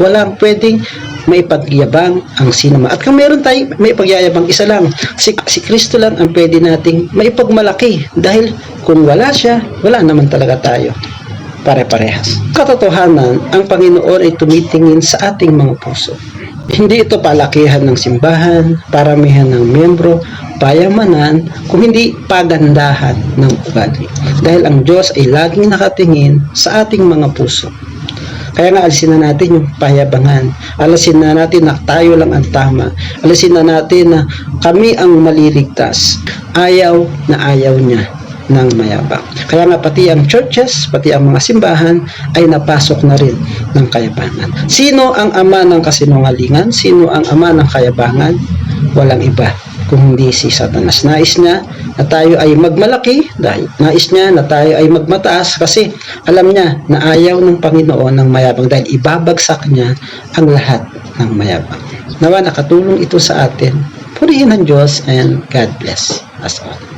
Walang pwedeng maipagyabang ang sinama. At kung meron tayo maipagyayabang, isa lang. Si, si Kristo lang ang pwede nating maipagmalaki. Dahil kung wala siya, wala naman talaga tayo. Pare-parehas. Katotohanan, ang Panginoon ay tumitingin sa ating mga puso. Hindi ito palakihan ng simbahan, paramihan ng membro, payamanan, kung hindi pagandahan ng ugali. Dahil ang Diyos ay laging nakatingin sa ating mga puso. Kaya nga alisin na natin yung payabangan. Alisin na natin na tayo lang ang tama. Alisin na natin na kami ang maliligtas. Ayaw na ayaw niya ng mayabang. Kaya nga pati ang churches, pati ang mga simbahan ay napasok na rin ng kayabangan. Sino ang ama ng kasinungalingan? Sino ang ama ng kayabangan? Walang iba kung hindi si Satanas. Nais niya na tayo ay magmalaki dahil nais niya na tayo ay magmataas kasi alam niya na ayaw ng Panginoon ng mayabang dahil ibabagsak niya ang lahat ng mayabang. Nawa nakatulong ito sa atin. Purihin ng Diyos and God bless us all.